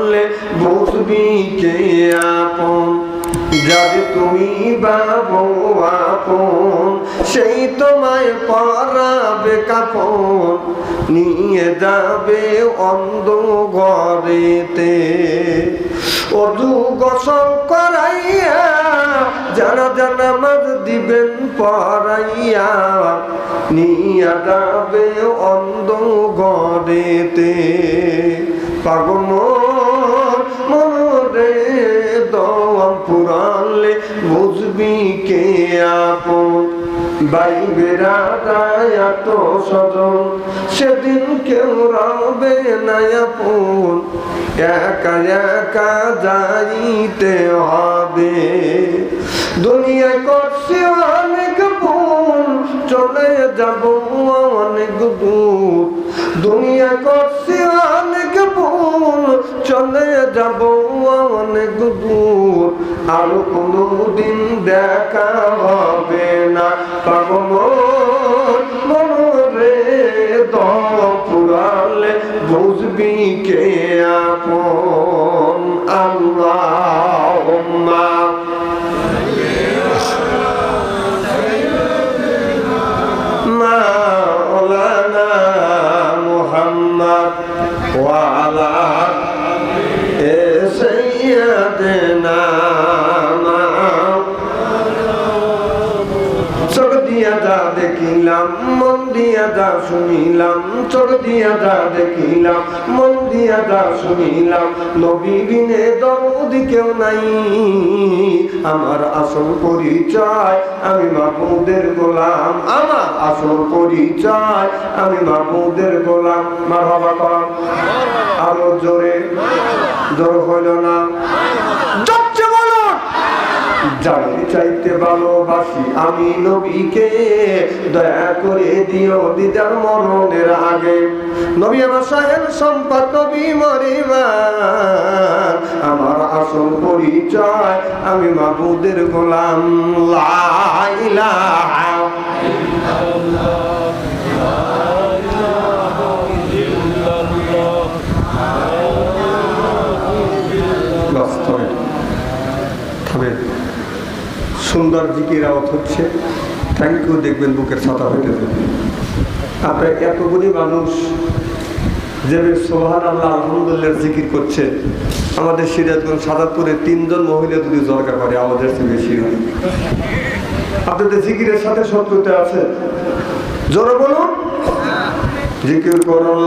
পুরালে বসবি কে আপন। যাবে তুমি বাবু আপন, সেই তোমায় পরাবে কাপন। নিয়ে যাবে অন্ধ ঘরেতে। অজু গোসল করাইয়া, জানা জানা মাঝ দিবেন পরাইয়া। নিয়ে যাবে অন্ধ ঘরেতে। পাগল মরে দম পুরালে বুঝবি কে আপন? বাই বেড়াত সজন সেদিন কেউ রবে একা একা যাইতে হবে। দুনিয়ায় করছে অনেক ভুল, চলে যাব অনেক দূর। দুনিয়া করছে অনেক ভুল চলে যাব অনেক দূর, আর কোনো দিন দেখা হবে না। পাগল মনরে দপুরালে বুঝবি কে আপন? শুনিলাম চোখ দিয়া যা দেখিলাম, মন দিয়া যা শুনিলাম, নবী বিনে কেউ নাই। আমার আসল পরিচয়, আমি মাহমুদের গোলাম। আমার আসল পরিচয়, আমি মাহমুদের গোলাম। মার বাবা আরও জোরে। জোর হইল না। জানি চাইতে ভালোবাসি আমি নবীকে, দয়া করে দিও দিদার মরণের আগে। নবী আমার সাহেব, সম্পদ নবী মরিবার, আমার আসল পরিচয় আমি মাহবুদের গোলাম লাইলা সুন্দর জিকির আওয়াত হচ্ছে। থ্যাংক ইউ দেখবেন বুকের ছাতা হইতে আপনার এতগুলি মানুষ যে সোহান আল্লাহ আলহামদুলিল্লাহ জিকির করছে, আমাদের সিরাজগঞ্জ সাদাতপুরে তিনজন মহিলা যদি দরকার করে আমাদের চেয়ে বেশি হয়। আপনাদের জিকিরের সাথে শত্রুতা আছে? জোরে বলুন। জিকির করুন।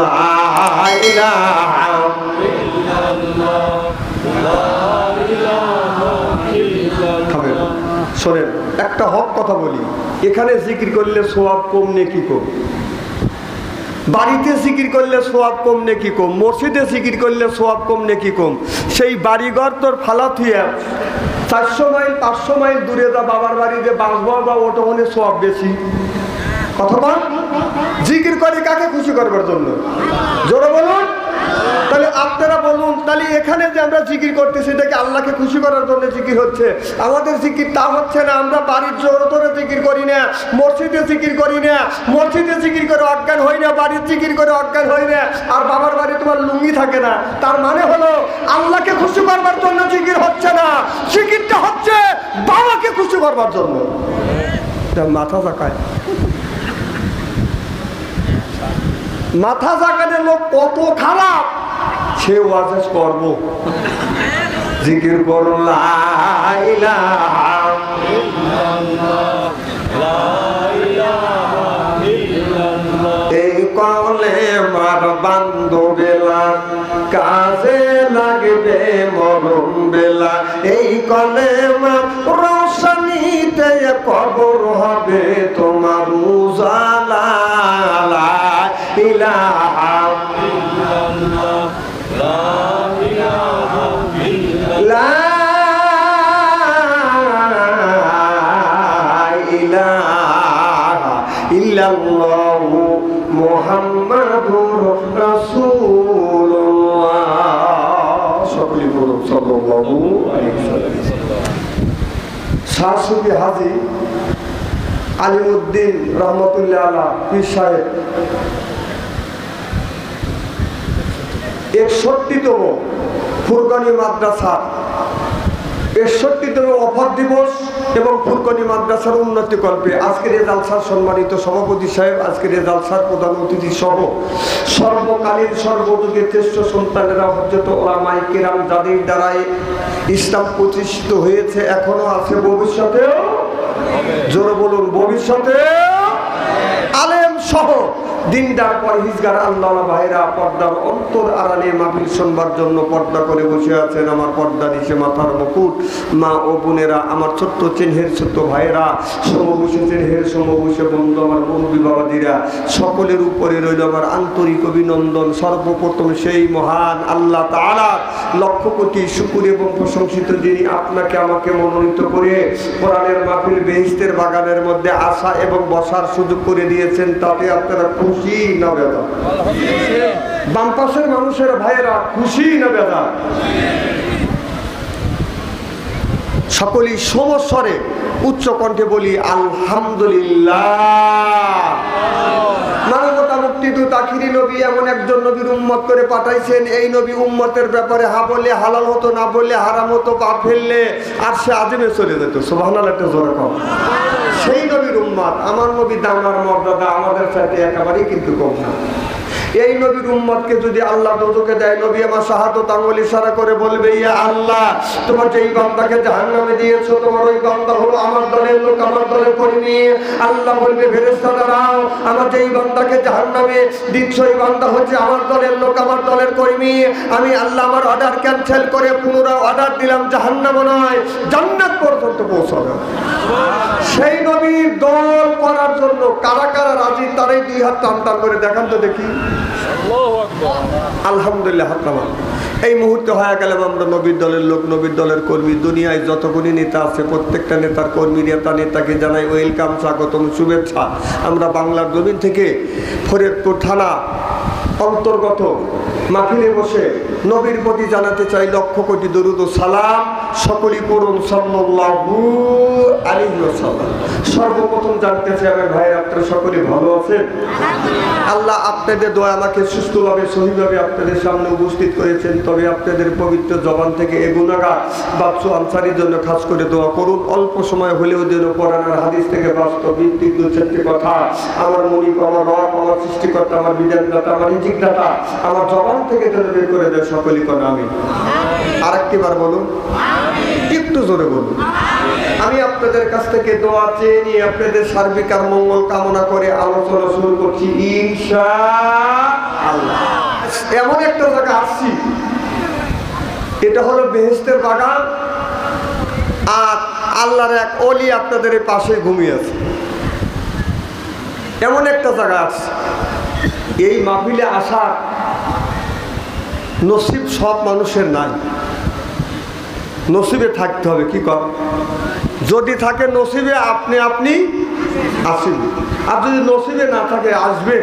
শোনেন, একটা হক কথা বলি। এখানে জিকির করলে সোয়াব কম নেকি কম? বাড়িতে জিকির করলে সোয়াব কম নেকি কম? মসজিদে জিকির করলে সোয়াব কম নেকি কম? সেই বাড়িঘর তোর ফালা চারশো মাইল, পাঁচশো মাইল দূরে যা বাবার বাড়িতে বাঁচবো বা ওটা হলে সোয়াব বেশি। অথবা জিকির করে কাকে খুশি করবার জন্য? জোরে বলুন। তাহলে আপনারা বলুন, তাহলে এখানে যে আমরা জিকির করতেছি দেখে আল্লাহকে খুশি করার জন্য জিকির হচ্ছে? আমাদের জিকির তা হচ্ছে না, আমরা বাড়ির জোর ধরে জিকির করি না, মসজিদে জিকির করি না, মসজিদে জিকির করে অজ্ঞান হই না, বাড়ির জিকির করে অজ্ঞান হই না, আর বাবার বাড়ি তোমার লুঙ্গি থাকে না। তার মানে হলো, আল্লাহকে খুশি করবার জন্য জিকির হচ্ছে না, জিকিরটা হচ্ছে বাবাকে খুশি করবার জন্য। মাথা চাকায় মাথা জাগানের লোক কত খারাপ। সে ওয়াজ করব। জিকির করুন এই কলে কাজে লাগবে মরম বেলা। এই কলে মার কবর হবে তোমার উজালা ইলাহা শাহসুফি হাজি আলিমুদ্দিন রহমতুল্লাহ আলা পীর সাহেব। একষট্টিতম ফুরকানি মাদ্রাসা একষট্টিতম অফার দিবস এবং ফুরকানি মাদ্রাসার উন্নতি কল্পে। আজকের এই জালসার সম্মানিত সভাপতি সাহেব আজকের এই জালসার প্রধান অতিথি সহ সর্বকালীন সর্বযুগের শ্রেষ্ঠ সন্তানেরা হজরত ওলামাই কেরাম যাদের দ্বারাই ইসলাম প্রতিষ্ঠিত হয়েছে, এখনও আছে ভবিষ্যতেও। জোরে বলুন ভবিষ্যতে আলেম সহ দিনদার পরহিজগার আল্লাহ ভাইরা পর্দার অন্তর আড়ালে মাহফিল শুনবার জন্য পর্দা করে বসে আছেন আমার পর্দা নিচে মাথার মুকুট। মা ও বোনেরা, আমার ছোট্ট চিহ্নের ছোট্ট ভাইয়েরা সমবসে চিহ্নের সমবসে বন্ধু, আমার মুরব্বী বাবাদিরা, সকলের উপরে রইল আমার আন্তরিক অভিনন্দন। সর্বপ্রথম সেই মহান আল্লাহ তাআলা লক্ষ কোটি শুকুর এবং প্রশংসিত যিনি আপনাকে আমাকে মনোনীত করে কোরআনের মাহফিল বেহিস্তের বাগানের মধ্যে আসা এবং বসার সুযোগ করে দিয়েছেন, তাতে আপনারা খুশি না বেদা? বাম মানুষের ভাইয়েরা খুশি না বেদা? সকলেই সমস্বরে উচ্চ বলি আলহামদুলিল্লাহ মানবতা মুক্তি দূত আখিরি নবী এমন একজন নবীর উম্মত করে পাঠাইছেন, এই নবী উম্মতের ব্যাপারে হা বললে হালাল হতো, না বললে হারাম হতো, পা ফেললে, আর সে আজমে চলে যেত। সোভানাল একটা জোর কম সেই নবীর উম্মত, আমার নবী দামার মর্যাদা আমাদের সাথে একেবারেই কিন্তু কম না। এই নবীর উম্মতকে যদি আল্লাহ দোজকে দেয়, নবী আমার শাহাদত আঙ্গুল ইশারা করে বলবে, ইয়া আল্লাহ, তোমার যেই বান্দাকে জাহান্নামে দিয়েছ, তোমার ওই বান্দা হলো আমার দলের লোক, আমার দলের কর্মী। আল্লাহ বলবে ফেরেশতা দাঁড়াও আমার যেই বান্দাকে জাহান্নামে দিচ্ছ ওই বান্দা হচ্ছে আমার দলের লোক, আমার দলের কর্মী। আমি আল্লাহ আমার অর্ডার ক্যান্সেল করে পুনরায় অর্ডার দিলাম জাহান্নাম নয়, জান্নাত পর্যন্ত পৌঁছাবে। সেই নবীর দল করার জন্য কারা রাজি তারাই দুই হাত টান টান করে দেখান তো দেখি। আলহামদুলিল্লাহ হাত নামান। এই মুহূর্তে হয়ে গেলাম আমরা নবীর দলের লোক নবীর দলের কর্মী। দুনিয়ায় যতগুলি নেতা আছে প্রত্যেকটা নেতার কর্মী নেতা নেতাকে জানাই ওয়েলকাম স্বাগতম শুভেচ্ছা। আমরা বাংলার জমিন থেকে ফরিদপুর থানা অন্তর্গত মাফিলে বসে নবীর প্রতি জানাতে চাই লক্ষ কোটি দরুদ সালাম, সকলই পড়ুন সাল্লাল্লাহু আলাইহি ওয়াসাল্লাম। সর্বপ্রথম জানতে চাই আমার ভাইয়ের, আপনারা সকলে ভালো আছেন? আল্লাহ আপনাদের দোয়া আমাকে সুস্থভাবে, সহিভাবে আপনাদের সামনে উপস্থিত করেছেন। তবে আপনাদের পবিত্র জবান থেকে এ গুণাগার বাচ্চু আনসারির জন্য খাস করে দোয়া করুন। অল্প সময় হলেও যেন পড়ানোর হাদিস থেকে বাস্তব ভিত্তিক দু চারটি কথা আমার মনিক আমার রব, আমার সৃষ্টিকর্তা, আমার বিধানদাতা, আমার জিজ্ঞাতা আমার জবান থেকে যেন বের করে দেয় সকলই আমি আরেকটি বার বলুন একটু জোরে বলুন। আমি আপনাদের কাছ থেকে দোয়া চেয়ে নিয়ে আপনাদের সার্বিক আর মঙ্গল কামনা করে আলোচনা শুরু করছি ইনশা আল্লাহ। এমন একটা জায়গা আসছি এটা হলো বেহেস্তের বাগান আর আল্লাহর এক অলি আপনাদের এই পাশে ঘুমিয়ে আছে। এমন একটা জায়গা আছে এই মাহফিলে আসার নসিব সব মানুষের নাই। নসিবে থাকতে হবে, কি কর? যদি থাকে নসিবে আপনি আপনি আসেন। আর যদি নসিবে না থাকে, আসবে।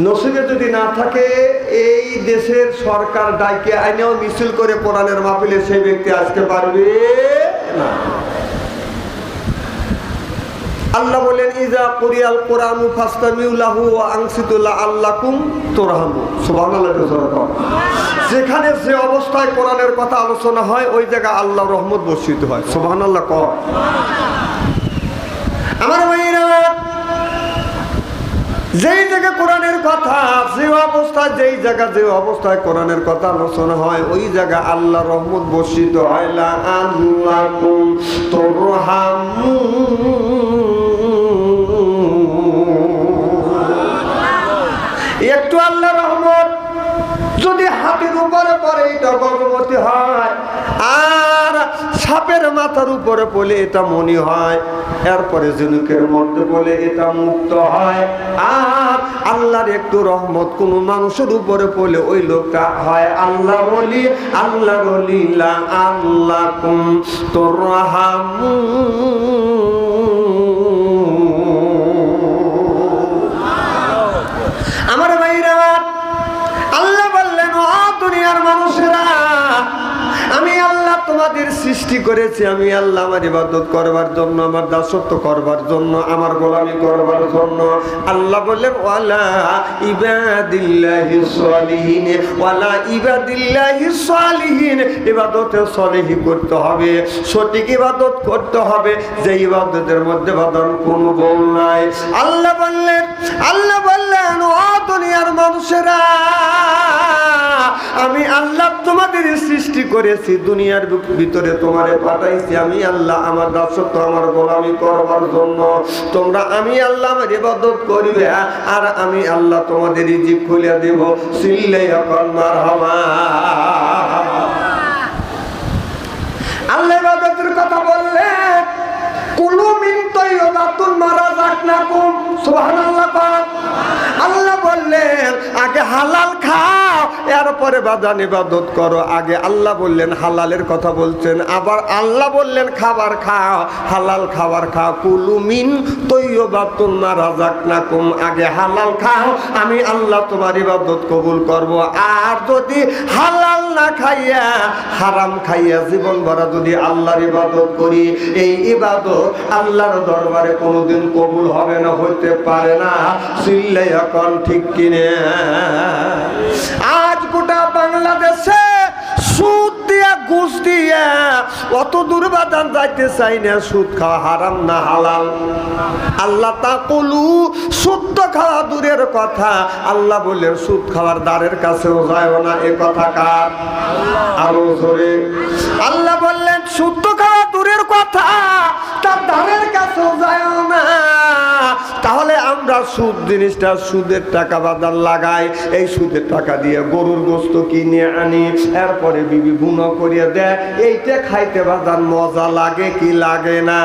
নসিবে যদি না থাকে, এই দেশের সরকার ডাইকে আইনেও মিছিল করে কোরআনের মাহফিলে সেই ব্যক্তি আসতে পারবে না। আল্লাহ বলেন, ইজা কুরিয়াল কোরআনু ফাস্তামিউলাহু ওয়া আনসিতুল্লাহ আল্লাকুম তুরহামু সুবহানাল্লাহ যেখানে যে অবস্থায় কোরআনের কথা আলোচনা হয়, ওই জায়গায় আল্লাহ রহমত বর্ষিত হয়। সুবহানাল্লাহ কর আমার ভাইরা যেই জায়গায় কোরআনের কথা, যে অবস্থায়, যেই জায়গা, যে অবস্থায় কোরআনের কথা আলোচনা হয়, ওই জায়গা আল্লাহ রহমত বর্ষিত হয়। লা আল্লাকুম তুরহামুন। হাতের পরে এটা গর্ভবতী হয়। আর সাপের মাথার উপরে পড়লে এটা মনি হয়। এরপরে ঝিনুকের মধ্যে বলে এটা মুক্ত হয়। আর আল্লাহর একটু রহমত, কোন মানুষের উপরে পড়লে ওই লোকটা হয়, আল্লাহ বলি আল্লাহ বলি আল্লাহ তোর তোমাদের সৃষ্টি করেছি আমি, আল্লাহ আমার ইবাদত করবার জন্য, আমার দাসত্ব করবার জন্য, আমার গোলামি করবার জন্য। আল্লাহ বললেন, ওয়ালা ইবাদিল্লাহি সলিহিন, ওয়ালা ইবাদিল্লাহি সলিহিন, ইবাদতে সলিহি করতে হবে, সঠিক ইবাদত করতে হবে, যে ইবাদতের মধ্যে বাদন কোনো বল নাই। আল্লাহ বললেন আল্লাহ বললেন, ও দুনিয়ার মানুষেরা আমি আল্লাহ তোমাদের সৃষ্টি করেছি, দুনিয়ার ভিতরে তোমারে পাঠাইছি। আমি আল্লাহ, আমার দাসত্ব, আমার গোলামি করবার জন্য। তোমরা আমি আল্লাহ, আমার ইবাদত করিবে, আর আমি আল্লাহ তোমাদের ইজিপ খুলে দেব। সিল্লে এখন মার হমা আল্লাহ ইবাদতের কথা বললে, কুলু মিন তৈবাতুন মারা যাক না কুম। সুবহানাল্লাহ আল্লাহ বললেন, আগে হালাল খাও এরপরে বাদান ইবাদত করো। আগে আল্লাহ বললেন, হালালের কথা বলছেন। আবার আল্লাহ বললেন, খাবার খাও, হালাল খাবার খাও। কুলু মিন তৈবাতুন মারা যাক না কুম আগে হালাল খাও, আমি আল্লাহ তোমার ইবাদত কবুল করব। আর যদি হালাল না খাইয়া, হারাম খাইয়া জীবন ভরা যদি আল্লাহর ইবাদত করি, এই ইবাদত আল্লাহর দরবারে কোনোদিন কবুল হবে না, হইতে পারে না। চিল্লাই এখন ঠিক কিনে। আজ গোটা বাংলাদেশে সুদ দিয়া, ঘুষ দিয়া অত দুর্বাদান যাইতে চাই না, সুদ খাওয়া হারাম না, হালাল। আল্লাহ তা কলু, সুদ খাওয়া দূরের কথা। আল্লাহ বললেন, সুদ খাওয়ার দ্বারের কাছেও যায় না, এ কথা কার? আরও জোরে। আল্লাহ বললেন, সুদ খাওয়া তার কাছেও যায় না। তাহলে আমরা সুদ, জিনিসটা সুদের টাকা লাগাই, এই সুদের টাকা দিয়ে গরুর গোস্ত কিনে আনি, এরপরে বিবি গুণ করিয়ে দেয়। এইটা খাইতে বাদান মজা লাগে কি লাগে না?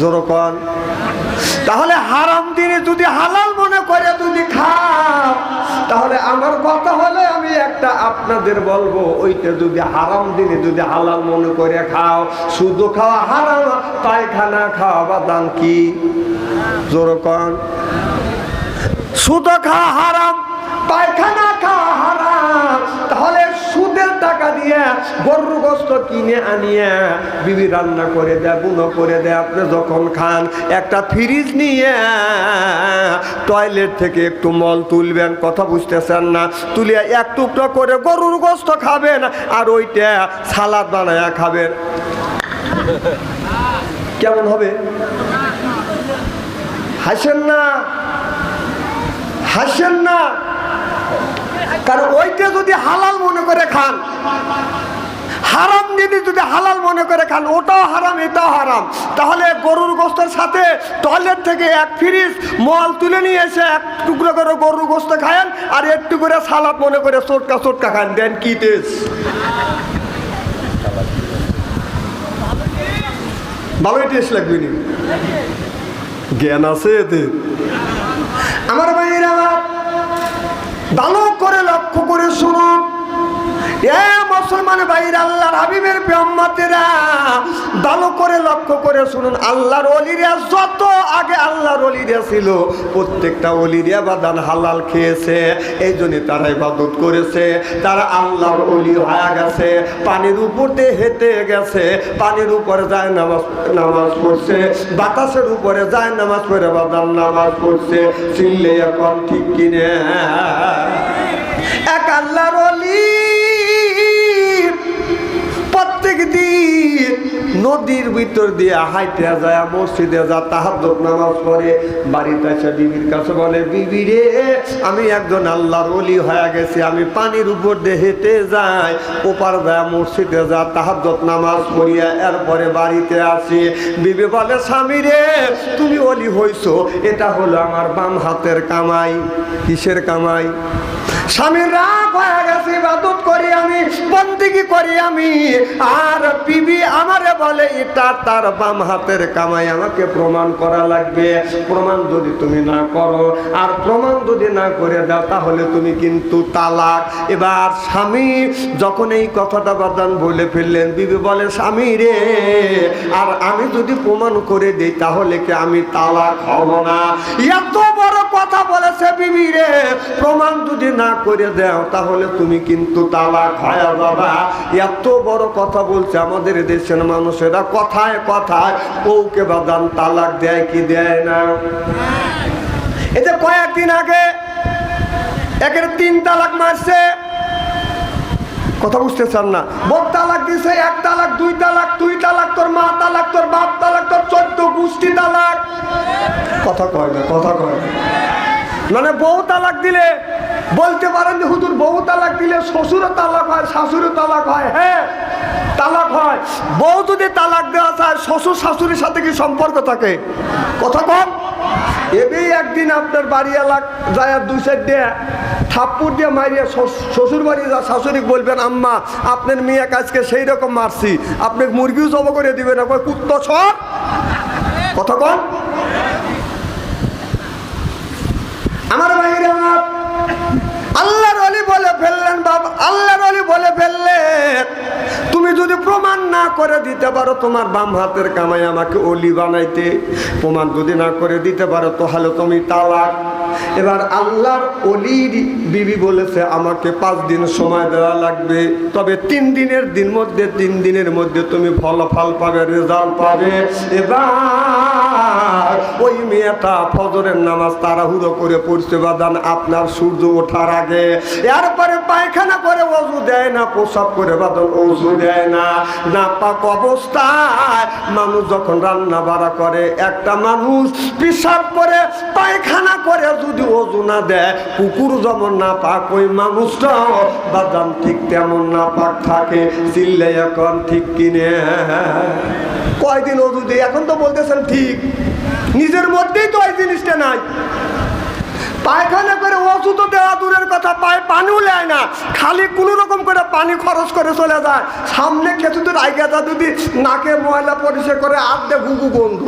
জোরকন। তাহলে হারাম দিনে যদি হালাল যদি খাও, তাহলে আমার কথা হলে আমি একটা আপনাদের বলব, ওইটা যদি হারাম দিলে যদি হালাল মনে করে খাও, শুধু খাওয়া হারাম, পায়খানা খাওয়া বাদাম কি? জোরকন। শুধু খাওয়া হারাম, পায়খানা খাওয়া হারাম। টাকা দিয়ে গরুর গোস্ত কিনে আনিয়ে বিবি রান্না করে দেয়, বুনো করে দেয়। আপনি যখন খান, একটা ফ্রিজ নিয়ে টয়লেট থেকে একটু মল তুলবেন, কথা বুঝতেছেন না। তুলিয়া এক টুকরো করে গরুর গোস্ত খাবেন আর ওইটা সালাদ বানায়া খাবেন। কেমন হবে? হাসেন না? হাসেন না? কারণ ওইটা যদি হালাল মনে করে খান হারাম যদি যদি হালাল মনে করে খান, ওটাও হারাম, এটাও হারাম। তাহলে গরুর গোস্তের সাথে টয়লেট থেকে এক ফ্রিজ মল তুলে নিয়ে এসে এক টুকরো করে গরুর গোস্ত খায়েন, আর একটু করে সালাদ মনে করে চটকা চটকা খান। দেন কি ভালোই টেস্ট লাগবে নি? জ্ঞান আছে এতে আমার ভাইয়ের ভালো করে, লক্ষ্য করে শুনুন। এ মুসলমান ভাইয়ের আল্লাহর হাবিবের ব্রহ্মাতেরা ভালো করে লক্ষ্য করে শুনুন, আল্লাহর অলিরা যত আগে আল্লাহর অলিরা ছিল, প্রত্যেকটা অলিরা বাদান হালাল খেয়েছে এই জন্য তারা ইবাদত করেছে, তারা আল্লাহর অলি হয়ে গেছে, পানির উপর দিয়ে হেঁটে গেছে, পানির উপরে যায় নামাজ নামাজ পড়ছে, বাতাসের উপরে যায় নামাজ পড়ে, বাদান নামাজ পড়ছে চিনলে এখন ঠিক কিনে? নদীর ভিতর দিয়ে হাইতে যায়, মসজিদে যা তাহাজ্জুদ, নামাজ পড়ে, বাড়িতে এসে বিবির কাছে বলে, বিবি রে, আমি একজন আল্লাহর ওলি হয়ে গেছি, আমি পানির উপর দিয়ে হেঁটে যাই। ওপার যায়, মসজিদে যা তাহাজ্জুদ, নামাজ পড়িয়া এরপরে বাড়িতে আসি। বিবি বলে, স্বামী রে, তুমি অলি হইছো, এটা হলো আমার বাম হাতের কামাই। কিসের কামাই? স্বামীর রাগ হয়ে গেছে, ইবাদত করি আমি, বন্দিগি করি আমি। আর বিবি আমারে বলে এটা তার বাম হাতের কামাই, আমাকে প্রমাণ করা লাগবে। প্রমাণ যদি তুমি না করো, আর প্রমাণ যদি না করে দাও, তাহলে তুমি কিন্তু তালাক। এবার স্বামী যখন এই কথাটা বাদান বলে ফেললেন, বিবি বলে, স্বামী রে, আর আমি যদি প্রমাণ করে দিই, তাহলে কি আমি তালাক হব না? এত বড় কথা বলেছে বিবি রে। প্রমাণ যদি না করে দাও, তাহলে তুমি কিন্তু তালাক হয় বাবা, এত বড় কথা বলছে আমাদের দেশের মানুষেরা, কথায় কথায় বউকে বাদান তালাক দেয় কি দেয় না? এতে কয়েকদিন আগে একের তিন তালাক মারছে। কথা বুঝতে চান না? বোধ তালাক দিছে, এক তালাক, দুই তালাক দুই তালাক, তোর মা তালাক, তোর বাপ তালাক, তোর চোদ্দ গোষ্ঠী তালাক। কথা কয় না, কথা কয় না। মানে বউ তালাক দিলে বলতে পারেন যে হুজুর বউ তালাক দিলে শ্বশুরও তালাক হয়, শাশুড়ও তালাক হয়। হ্যাঁ তালাক হয়। বউ যদি তালাক দেওয়া চায়, শ্বশুর শাশুড়ির সাথে কি সম্পর্ক থাকে? কথা কম? এবেই একদিন আপনার বাড়ি এলাক যায় দুই সাইড দিয়ে থাপ্পুর দিয়ে মারিয়ে শ্বশ- শ্বশুর বাড়ি যা শাশুড়ি বলবেন, আম্মা, আপনার মেয়ে আজকে সেই রকম মারছি। আপনি মুরগিও জব করে দিবেন। কুত্ত সর কথা কম আমার বাইরে আমার আল্লাহর অলি বলে ফেললেন বাবা আল্লাহর অলি বলে ফেললেন তুমি যদি প্রমাণ না করে দিতে পারো, তোমার বাম হাতের কামাই আমাকে অলি বানাইতে। প্রমাণ যদি না করে দিতে পারো তাহলে তুমি তালাক। এবার আল্লাহর অলির বিবি বলেছে, আমাকে পাঁচ দিন সময় দেওয়া লাগবে। তবে তিন দিনের দিন মধ্যে, তিন দিনের মধ্যে তুমি ফলাফল পাবে রেজাল্ট পাবে। এবার ওই মেয়েটা ফজরের নামাজ তাড়াহুড়ো করে পড়ছে, বাদান আপনার সূর্য ওঠার আগে। এরপরে পায়খানা করে অজু দেয় না, প্রসাব করে বাদন অজু দেয় না। না পাক অবস্থায় মানুষ যখন রান্না বাড়া করে, একটা মানুষ পিসাব করে, পায়খানা করে যদি অজু না দেয়, কুকুর যেমন না পাক ওই মানুষটাও বাদাম ঠিক তেমন না পাক থাকে, চিল্লে এখন ঠিক কিনে। কয়দিন অজু দিয়ে? এখন তো বলতেছেন ঠিক। নিজের মধ্যেই তো এই জিনিসটা নাই। পায়খানা করে ওষুধ দেওয়া দূরের কথা পায় পানিও নেয় না। খালি কোনো রকম করে পানি খরচ করে চলে যায়। সামনে খেতুদের আইগাটা যদি নাকে ময়লা পরিষ্কার করে আর্ধে গুগু গন্ধ।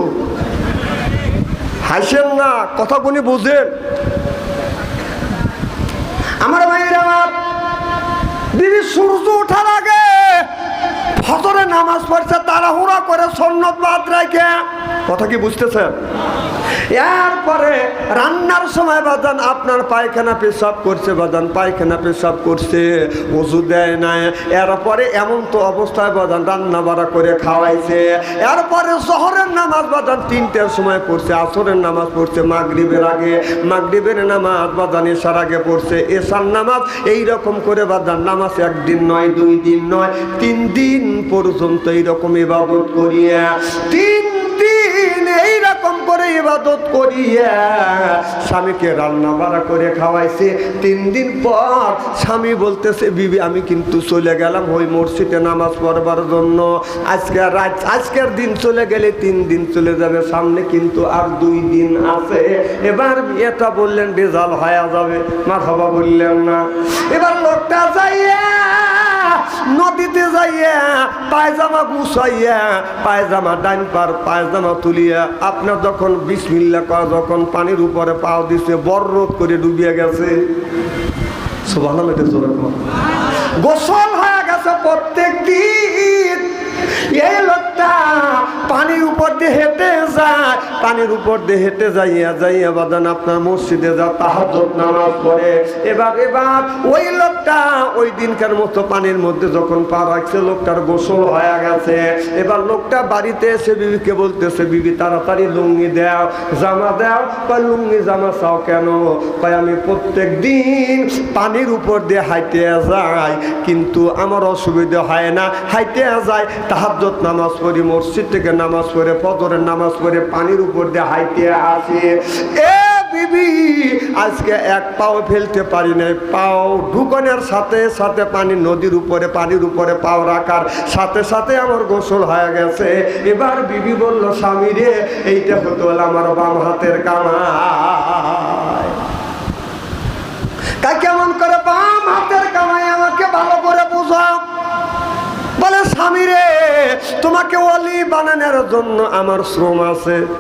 হাসেন না, কথা কোনি বুঝেন। আমার ভাইয়ের আমার দিদি সূর্য ওঠার আগে ফজরে নামাজ পড়ছে তাড়াহুড়া করে সন্ন্যত বাদ রাখে। কথা কি বুঝতেছেন? এরপরে রান্নার সময় বাদান, আপনার পায়খানা পেশাব করছে বাদান, পায়খানা পেশাব করছে ওষু দেয় না এরপরে এমন তো অবস্থায় বাদান রান্না বাড়া করে খাওয়াইছে। এরপরে শহরের নামাজ বাদান তিনটের সময় পড়ছে, আসরের নামাজ পড়ছে, মাগরিবের আগে। মাগরিবের নামাজ বাদান এসার আগে পড়ছে এসার নামাজ এই রকম করে বাদান, নামাজ একদিন নয়, দুই দিন নয়, তিন দিন পর্যন্ত এইরকম ইবাদত করিয়া। তিন দিন এইরকম করে ইবাদত করিয়া স্বামীকে রান্না বাড়া করে খাওয়াইছে। তিন দিন পর স্বামী বলতেছে, বিবি, আমি কিন্তু চলে গেলাম ওই মসজিদে নামাজ পড়বার জন্য। আজকে রাত, আজকের দিন চলে গেলে তিন দিন চলে যাবে, সামনে কিন্তু আর দুই দিন আছে। এবার এটা বললেন রেজাল্ট হয়ে যাবে। মাথাবা বললেন না। এবার লোকটা যাইয়া নদীতে যাইয়া পায়জামা গুছাইয়া, পায়জামা ডাইন পার, পায়জামা তুলিয়া আপনার যখন বিসমিল্লা করা যখন পানির উপরে পাও দিছে বর রোধ করে ডুবিয়া গেছে। গোসল হয়ে গেছে প্রত্যেক দিন। এই পানির উপর দিয়ে হেঁটে যায়। পানির উপর দিয়ে হেঁটে যাইয়া যাইয়া বাদান আপনার মসজিদে যা এবার এবার ওই লোকটা ওই দিনকার মতো পানির মধ্যে যখন পা রাখছে, লোকটার গোসল হয়ে গেছে। এবার লোকটা বাড়িতে এসে বিবিকে বলতেছে, বিবি, তাড়াতাড়ি লুঙ্গি দেও, জামা দাও। কয়, লুঙ্গি, জামা চাও কেন? কয়, আমি প্রত্যেক দিন পানির উপর দিয়ে হাইটে যাই, কিন্তু আমার অসুবিধা হয় না। হাইটে যায় তাহাজ্জত নামাজ পড়ি। শরীফ মসজিদ থেকে নামাজ পড়ে, ফজরের নামাজ পড়ে, পানির উপর দিয়ে হাইতে আসে। এ বিবি, আজকে এক পাও ফেলতে পারি নাই। পাও ঢুকনের সাথে সাথে পানি নদীর উপরে, পানির উপরে পাও রাখার সাথে সাথে আমার গোসল হয়ে গেছে। এবার বিবি বলল, স্বামী রে, এইটা হতো আমার বাম হাতের কামা তা কেমন করে, বাম হাতের কামায় আমাকে ভালো করে বুঝাও। বলে, স্বামী রে তোমাকে ওয়ালি বানানোর জন্য আমার শ্রম আছে।